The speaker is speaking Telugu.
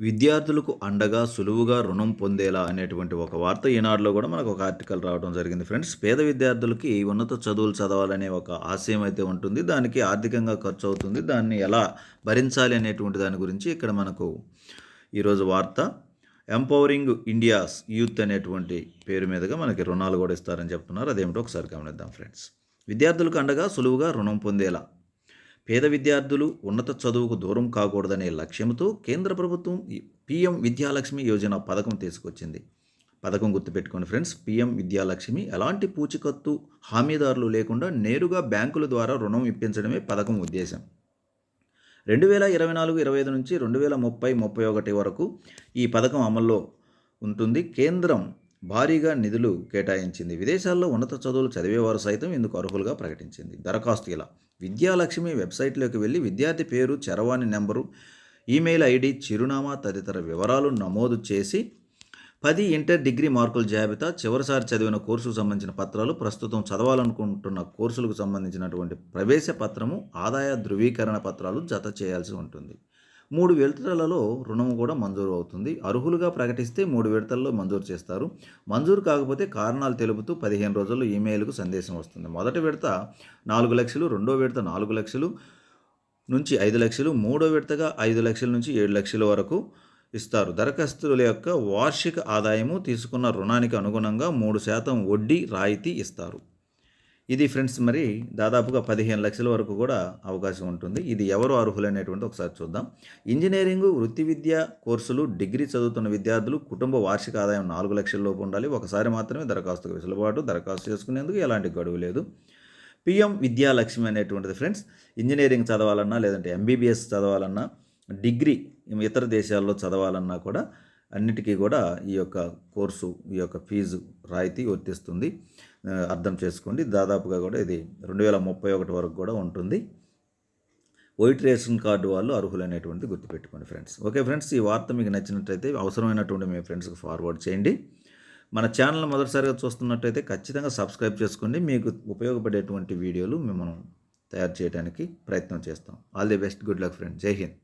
విద్యార్థులకు అండగా సులువుగా రుణం పొందేలా అనేటువంటి ఒక వార్త ఈనాడులో కూడా మనకు ఒక ఆర్టికల్ రావడం జరిగింది ఫ్రెండ్స్. పేద విద్యార్థులకి ఉన్నత చదువులు చదవాలనే ఒక ఆశయం అయితే ఉంటుంది. దానికి ఆర్థికంగా ఖర్చు అవుతుంది. దాన్ని ఎలా భరించాలి అనేటువంటి దాని గురించి ఇక్కడ మనకు ఈరోజు వార్త. ఎంపవరింగ్ ఇండియాస్ యూత్ అనేటువంటి పేరు మీదుగా మనకి రుణాలు కూడా ఇస్తారని చెప్తున్నారు. అదేమిటో ఒకసారి గమనిద్దాం ఫ్రెండ్స్. విద్యార్థులకు అండగా సులువుగా రుణం పొందేలా పేద విద్యార్థులు ఉన్నత చదువుకు దూరం కాకూడదనే లక్ష్యంతో కేంద్ర ప్రభుత్వం పిఎం విద్యాలక్ష్మి యోజన పథకం తీసుకొచ్చింది. పథకం గుర్తుపెట్టుకోండి ఫ్రెండ్స్ పిఎం విద్యాలక్ష్మి ఎలాంటి పూచికత్తు హామీదారులు లేకుండా నేరుగా బ్యాంకుల ద్వారా రుణం ఇప్పించడమే పథకం ఉద్దేశం. రెండు వేల ఇరవై నాలుగు ఇరవై ఐదు నుంచి రెండు వేల ముప్పై ముప్పై ఒకటి వరకు ఈ పథకం అమల్లో ఉంటుంది. కేంద్రం భారీగా నిధులు కేటాయించింది. విదేశాల్లో ఉన్నత చదువులు చదివేవారు సైతం ఇందుకు అర్హులుగా ప్రకటించింది. దరఖాస్తు ఇలా. విద్యాలక్ష్మి వెబ్సైట్లోకి వెళ్ళి విద్యార్థి పేరు చరవాణి నెంబరు ఈమెయిల్ ఐడి చిరునామా తదితర వివరాలు నమోదు చేసి పది ఇంటర్ డిగ్రీ మార్కుల జాబితా చివరిసారి చదివిన కోర్సుకు సంబంధించిన పత్రాలు ప్రస్తుతం చదవాలనుకుంటున్న కోర్సులకు సంబంధించినటువంటి ప్రవేశ పత్రము ఆదాయ ధృవీకరణ పత్రాలు జత చేయాల్సి ఉంటుంది. మూడు విడతలలో రుణం కూడా మంజూరు అవుతుంది. అర్హులుగా ప్రకటిస్తే మూడు విడతల్లో మంజూరు చేస్తారు. మంజూరు కాకపోతే కారణాలు తెలుపుతూ పదిహేను రోజుల్లో ఈమెయిల్కు సందేశం వస్తుంది. మొదటి విడత నాలుగు లక్షలు రెండో విడత నాలుగు లక్షలు నుంచి ఐదు లక్షలు మూడో విడతగా ఐదు లక్షల నుంచి ఏడు లక్షల వరకు ఇస్తారు. దరఖాస్తుల యొక్క వార్షిక ఆదాయము తీసుకున్న రుణానికి అనుగుణంగా మూడు శాతం వడ్డీ రాయితీ ఇస్తారు. ఇది ఫ్రెండ్స్ మరి దాదాపుగా పదిహేను లక్షల వరకు కూడా అవకాశం ఉంటుంది. ఇది ఎవరు అర్హులనేటువంటి ఒకసారి చూద్దాం. ఇంజనీరింగ్ వృత్తి విద్య కోర్సులు డిగ్రీ చదువుతున్న విద్యార్థులు కుటుంబ వార్షిక ఆదాయం నాలుగు లక్షల లోపు ఉండాలి. ఒకసారి మాత్రమే దరఖాస్తుకు వెసులుబాటు దరఖాస్తు చేసుకునేందుకు ఎలాంటి గడువు లేదు. పిఎం విద్యాలక్ష్మి అనేటువంటిది ఫ్రెండ్స్. ఇంజనీరింగ్ చదవాలన్నా లేదంటే ఎంబీబీఎస్ చదవాలన్నా డిగ్రీ ఇతర దేశాల్లో చదవాలన్నా కూడా అన్నిటికీ కూడా ఈ యొక్క కోర్సు ఈ యొక్క ఫీజు రాయితీ వర్తిస్తుంది. అర్థం చేసుకోండి. దాదాపుగా కూడా ఇది రెండు వేల ముప్పై ఒకటి వరకు కూడా ఉంటుంది. వైట్ రేషన్ కార్డు వాళ్ళు అర్హులైనటువంటి గుర్తుపెట్టుకోండి ఫ్రెండ్స్. ఓకే ఫ్రెండ్స్ ఈ వార్త మీకు నచ్చినట్లయితే అవసరమైనటువంటి మీ ఫ్రెండ్స్కి ఫార్వర్డ్ చేయండి. మన ఛానల్ మొదటిసారిగా చూస్తున్నట్టయితే ఖచ్చితంగా సబ్స్క్రైబ్ చేసుకోండి. మీకు ఉపయోగపడేటువంటి వీడియోలు మేము తయారు చేయడానికి ప్రయత్నం చేస్తాం. All the best. Good luck friend జై హింద్.